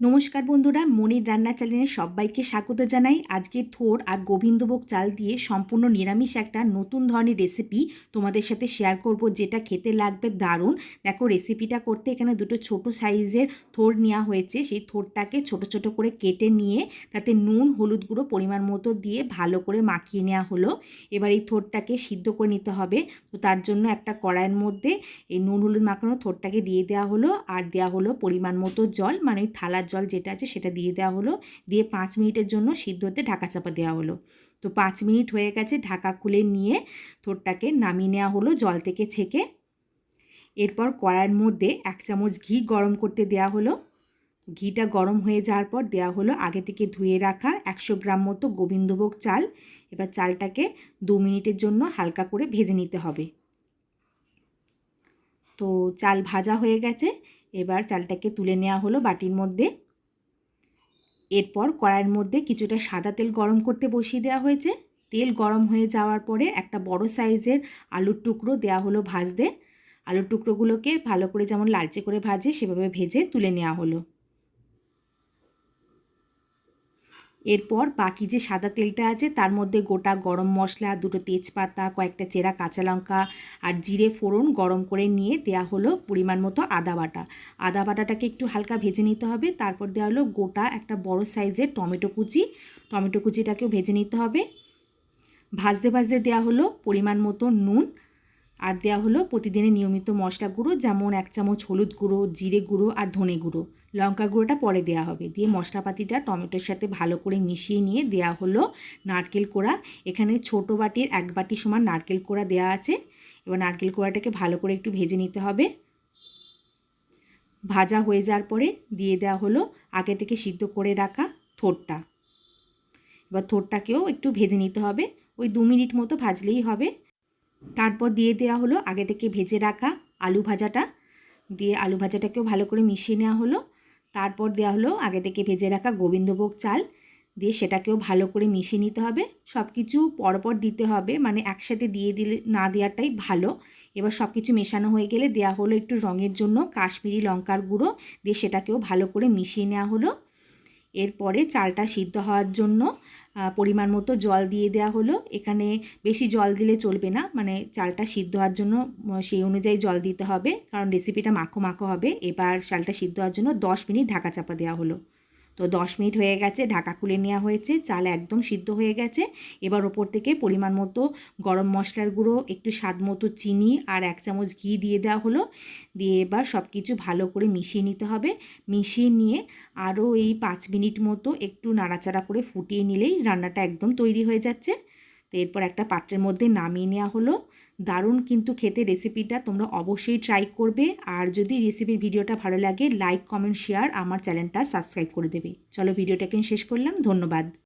নমস্কার বন্ধুরা, মনির রান্না চ্যানেলে সবাইকে স্বাগত জানাই। আজকে থোর আর গোবিন্দভোগ চাল দিয়ে সম্পূর্ণ নিরামিষ একটা নতুন ধরনের রেসিপি তোমাদের সাথে শেয়ার করব, যেটা খেতে লাগবে দারুণ। দেখো রেসিপিটা করতে এখানে দুটো ছোট সাইজের থোর নেওয়া হয়েছে। সেই থোরটাকে ছোট ছোট করে কেটে নিয়ে তাতে নুন, হলুদ গুঁড়ো পরিমাণ মতো দিয়ে ভালো করে মাখিয়ে নেওয়া হলো। এবার এই থোরটাকে সিদ্ধ করে নিতে হবে। তো তার জন্য একটা কড়াইয়ের মধ্যে এই নুন, হলুদ মাখানো থোরটাকে দিয়ে দেওয়া হলো। আর দেওয়া হলো পরিমাণ মতো জল মানে ওই থালার জল যেটা আছে সেটা দিয়ে দেওয়া হলো। দিয়ে পাঁচ মিনিটের জন্য সিদ্ধ হতে ঢাকা চাপা দেওয়া হলো। তো পাঁচ মিনিট হয়ে গেছে ঢাকা খুলে নিয়ে থোরটাকে নামিয়ে নেওয়া হলো জল থেকে ছেঁকে। এরপর কড়াইয়ের মধ্যে এক চামচ ঘি গরম করতে দেওয়া হলো। ঘিটা গরম হয়ে যাওয়ার পর দেওয়া হলো আগে থেকে ধুয়ে রাখা একশো গ্রাম মতো গোবিন্দভোগ চাল। এবার চালটাকে দু মিনিটের জন্য হালকা করে ভেজে নিতে হবে। তো চাল ভাজা হয়ে গেছে। এবার চালটাকে তুলে নেওয়া হলো বাটির মধ্যে। এরপর কড়াইয়ের মধ্যে কিছুটা সাদা তেল গরম করতে বসিয়ে দেওয়া হয়েছে। তেল গরম হয়ে যাওয়ার পরে একটা বড় সাইজের আলুর টুকরো দেওয়া হলো ভাজতে। আলুর টুকরোগুলোকে ভালো করে যেমন লালচে করে ভাজে, সেভাবে ভেজে তুলে নেওয়া হলো। এরপর বাকি যে সাদা তেলটা আছে, তার মধ্যে গোটা গরম মশলা, দুটো তেজপাতা, কয়েকটা চেরা কাঁচা লঙ্কা আর জিরে ফোড়ন গরম করে নিয়ে দেয়া হলো পরিমাণ মতো আদা বাটা। আদা বাটাটাকে একটু হালকা ভেজে নিতে হবে। তারপর দেওয়া হলো গোটা একটা বড় সাইজের টমেটো কুচি। টমেটো কুচিটাকেও ভেজে নিতে হবে। ভাজতে ভাজতে দেওয়া হলো পরিমাণ মতো নুন আর দেওয়া হলো প্রতিদিনের নিয়মিত মশলা গুঁড়ো, যেমন এক চামচ হলুদ গুঁড়ো, জিরে গুঁড়ো আর ধনে গুঁড়ো। লঙ্কা গুঁড়োটা পরে দেওয়া হবে। দিয়ে মশলাপাতিটা টমেটোর সাথে ভালো করে মিশিয়ে নিয়ে দেওয়া হলো নারকেল কোড়া। এখানে ছোট বাটির এক বাটি সমান নারকেল কোড়া দেওয়া আছে। এবার নারকেল কোড়াটাকে ভালো করে একটু ভেজে নিতে হবে। ভাজা হয়ে যাওয়ার পরে দিয়ে দেওয়া হলো আগে থেকে সিদ্ধ করে রাখা থোরটা এবার থোরটাকেও একটু ভেজে নিতে হবে। ওই দু মিনিট মতো ভাজলেই হবে। তারপর দিয়ে দেওয়া হলো আগে থেকে ভেজে রাখা আলু ভাজাটা। দিয়ে আলু ভাজাটাকেও ভালো করে মিশিয়ে নেওয়া হলো। তারপর দেওয়া হলো আগে থেকে ভেজে রাখা গোবিন্দভোগ চাল। দিয়ে সেটাকেও ভালো করে মিশিয়ে নিতে হবে। সব কিছু পরপর দিতে হবে মানে একসাথে দিয়ে দিলে, না দেওয়াটাই ভালো। এবার সব কিছু মেশানো হয়ে গেলে দেওয়া হলো একটু রঙের জন্য কাশ্মীরি লঙ্কার গুঁড়ো। দিয়ে সেটাকেও ভালো করে মিশিয়ে নেওয়া হলো। এরপরে চালটা সিদ্ধ হওয়ার জন্য পরিমাণ মতো জল দিয়ে দেওয়া হলো। এখানে বেশি জল দিলে চলবে না মানে চালটা সিদ্ধ হওয়ার জন্য সেই অনুযায়ী জল দিতে হবে। কারণ রেসিপিটা মাখো মাখো হবে। এবার চালটা সিদ্ধ হওয়ার জন্য দশ মিনিট ঢাকা চাপা দেওয়া হলো। তো দশ মিনিট হয়ে গেছে, ঢাকা খুলে নেওয়া হয়েছে, চাল একদম সিদ্ধ হয়ে গেছে। এবার ওপর থেকে পরিমাণ মতো গরম মশলার গুঁড়ো, একটু স্বাদ মতো চিনি আর এক চামচ ঘি দিয়ে দেওয়া হলো। দিয়ে এবার সব কিছু ভালো করে মিশিয়ে নিতে হবে। মিশিয়ে নিয়ে আরও এই পাঁচ মিনিট মতো একটু নাড়াচাড়া করে ফুটিয়ে নিলেই রান্নাটা একদম তৈরি হয়ে যাচ্ছে। এরপর একটা পাত্রের মধ্যে নামিয়ে নেওয়া হলো। দারুণ কিন্তু খেতে রেসিপিটা তোমরা অবশ্যই ট্রাই করবে। আর যদি রেসিপির ভিডিওটা ভালো লাগে লাইক কমেন্ট শেয়ার আমার চ্যানেলটা সাবস্ক্রাইব করে দেবে। চলো ভিডিওটাকে শেষ করলাম, ধন্যবাদ।